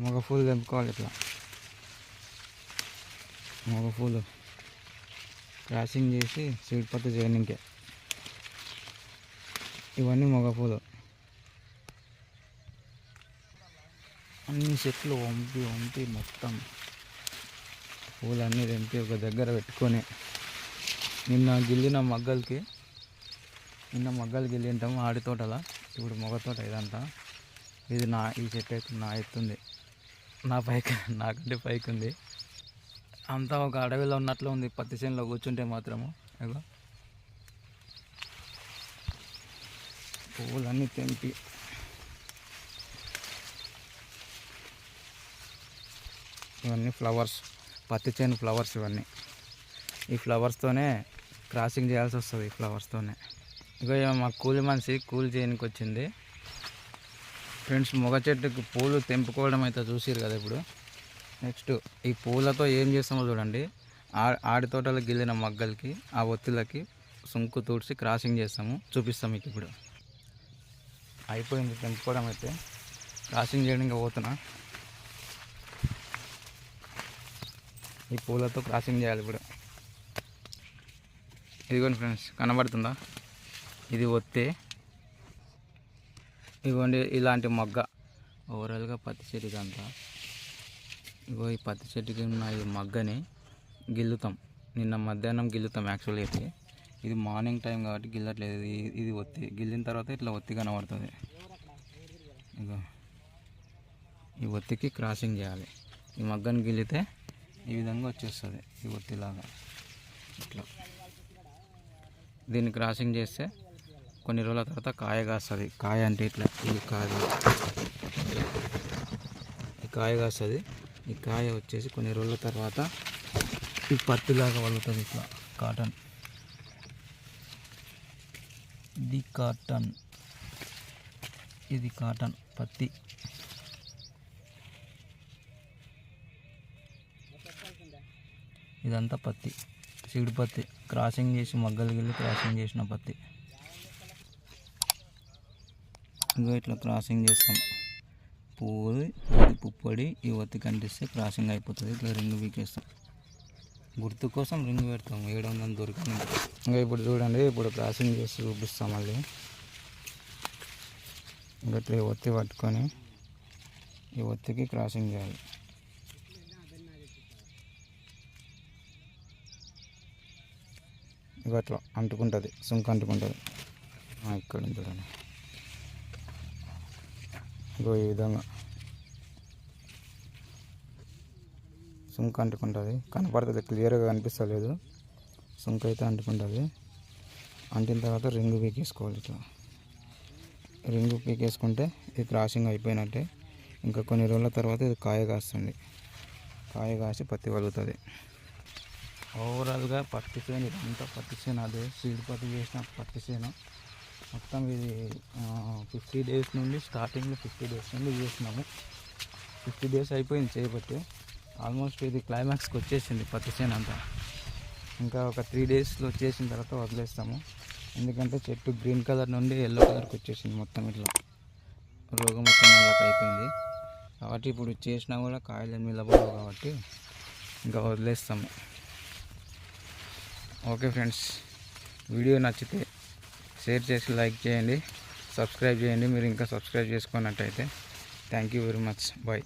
మగ పూలు తెంపుకోవాలి ఇట్లా మగ పూలు క్రాసింగ్ చేసి సీడ్ పత్తి చేయనికే ఇవన్నీ మగ పూలు అన్ని చెట్లు వంపి వంపి మొత్తం పూలన్నీ తెంపి ఒక దగ్గర పెట్టుకొని నిన్న గిల్లిన మగ్గలకి నిన్న మగ్గలు గిల్లింటాము ఆడి తోటల ఇప్పుడు మొగ తోట ఇదంతా ఇది నా ఈ చెట్టు అయితే నా ఎత్తుంది నా పైకి నాకంటే పైకి ఉంది అంతా ఒక అడవిలో ఉన్నట్లు ఉంది. పత్తి చేనులో కూర్చుంటే మాత్రము. ఇగో. పువ్వులన్నీ తెంపి. ఇవన్నీ ఫ్లవర్స్. పత్తి చేను ఫ్లవర్స్ ఇవన్నీ. ఈ ఫ్లవర్స్తోనే క్రాసింగ్ చేయాల్సి వస్తుంది ఈ ఫ్లవర్స్తోనే ఇక మా కూలి మనిషి కూలి చేయడానికి వచ్చింది ఫ్రెండ్స్ మొగ చెట్టుకి పూలు తెంపుకోవడం అయితే చూసారు కదా ఇప్పుడు. నెక్స్ట్ ఈ పూలతో ఏం చేస్తామో చూడండి. ఆ- ఆడి తోటలో గిల్లిన మగ్గలకి ఆ ఒత్తిళ్ళకి సుంకు తూడ్చి క్రాసింగ్ చేస్తాము. చూపిస్తాం మీకు ఇప్పుడు. అయిపోయింది తెంపుకోవడం అయితే. క్రాసింగ్ చేయడానికి పోతున్నా. ఈ పూలతో క్రాసింగ్ చేయాలి ఇప్పుడు. ఇదిగోండి ఫ్రెండ్స్ కనబడుతుందా? ఇది ఒత్తే. ఇదిగోండి ఇలాంటి మొగ్గ. ఓవరాల్గా పత్తి చెట్టుకి అంతా. ఇగో ఈ పత్తి చెట్టుకి ఉన్న ఈ మగ్గని గిల్లుతాం. నిన్న మధ్యాహ్నం గిల్లుతాం యాక్చువల్లీ అయితే. ఇది మార్నింగ్ టైం కాబట్టి గిల్లట్లేదు. ఇది ఇది ఒత్తి గిల్లిన తర్వాత ఇట్లా ఒత్తి కనబడుతుంది. ఇగో ఈ ఒత్తికి క్రాసింగ్ చేయాలి. ఈ మగ్గని గిల్లితే ఈ విధంగా వచ్చేస్తుంది ఈ ఒత్తిలాగా. ఇట్లా. దీన్ని క్రాసింగ్ చేస్తే కొన్ని రోజుల తర్వాత కాయ కాస్తుంది. కాయ అంటే ఇట్లా ఇది కాయ. ఈ కాయ కాస్తుంది. ఈ కాయ వచ్చేసి కొన్ని రోజుల తర్వాత ఈ పత్తిలాగా వలుతుంది ఇట్లా. కాటన్. ఇది కాటన్. ఇది కాటన్ పత్తి. ఇదంతా పత్తి. సీడు పత్తి. క్రాసింగ్ చేసి మగ్గలు గిల్లి క్రాసింగ్ చేసిన పత్తి. ఇంకా ఇట్లా క్రాసింగ్ చేస్తాం. పువ్వు పుప్పొడి ఈ ఒత్తి కనిపిస్తే క్రాసింగ్ అయిపోతుంది. ఇట్లా రింగ్ వీకేస్తాం. గుర్తు కోసం రింగ్ పెడతాం. ఏడు వందలు దొరికింది ఇంకా ఇప్పుడు చూడండి ఇప్పుడు క్రాసింగ్ చేసి చూపిస్తాం మళ్ళీ. ఇంకా ఇట్లా ఈ ఒత్తి పట్టుకొని ఈ ఒత్తికి క్రాసింగ్ చేయాలి. ఇక అట్లా అంటుకుంటుంది. సుంక అంటుకుంటుంది. ఇక్కడ చూడండి ఇగో ఈ విధంగా. సుంక అంటుకుంటుంది. కనపడుతుంది క్లియర్గా కనిపిస్తలేదు. సుంక అయితే అంటుకుంటుంది. అంటిన తర్వాత రింగు పీకేసుకోవాలి ఇట్లా. రింగు పీకేసుకుంటే ఇది క్రాసింగ్ అయిపోయినట్టే. ఇంకా కొన్ని రోజుల తర్వాత ఇది కాయ కాస్తుంది. కాయ కాసి పత్తి వలుగుతుంది. ఓవరాల్గా పత్తి చేను ఇదంతా పత్తి చేను అదే. సీడ్ పత్తి చేసిన పత్తి చేను. మొత్తం ఇది ఫిఫ్టీ డేస్ నుండి స్టార్టింగ్లో ఫిఫ్టీ డేస్ నుండి చేసినాము ఫిఫ్టీ డేస్ అయిపోయింది చేయబట్టి ఆల్మోస్ట్ ఇది క్లైమాక్స్కి వచ్చేసింది పత్తి చేను అంతా. ఇంకా ఒక త్రీ డేస్లో చేసిన తర్వాత వదిలేస్తాము. ఎందుకంటే చెట్టు గ్రీన్ కలర్ నుండి ఎల్లో కలర్కి వచ్చేసింది మొత్తం ఇట్లా. రోగం మొత్తం వాళ్ళకి అయిపోయింది. కాబట్టి ఇప్పుడు చేసినా కూడా కాయలు ఏమి నిలబడవు కాబట్టి ఇంకా వదిలేస్తాము. ఓకే ఫ్రెండ్స్ వీడియో నచ్చితే షేర్ చేసి లైక్ చేయండి సబ్స్క్రైబ్ చేయండి. మీరు ఇంకా సబ్స్క్రైబ్ చేసుకున్నట్టయితే thank you very much. Bye.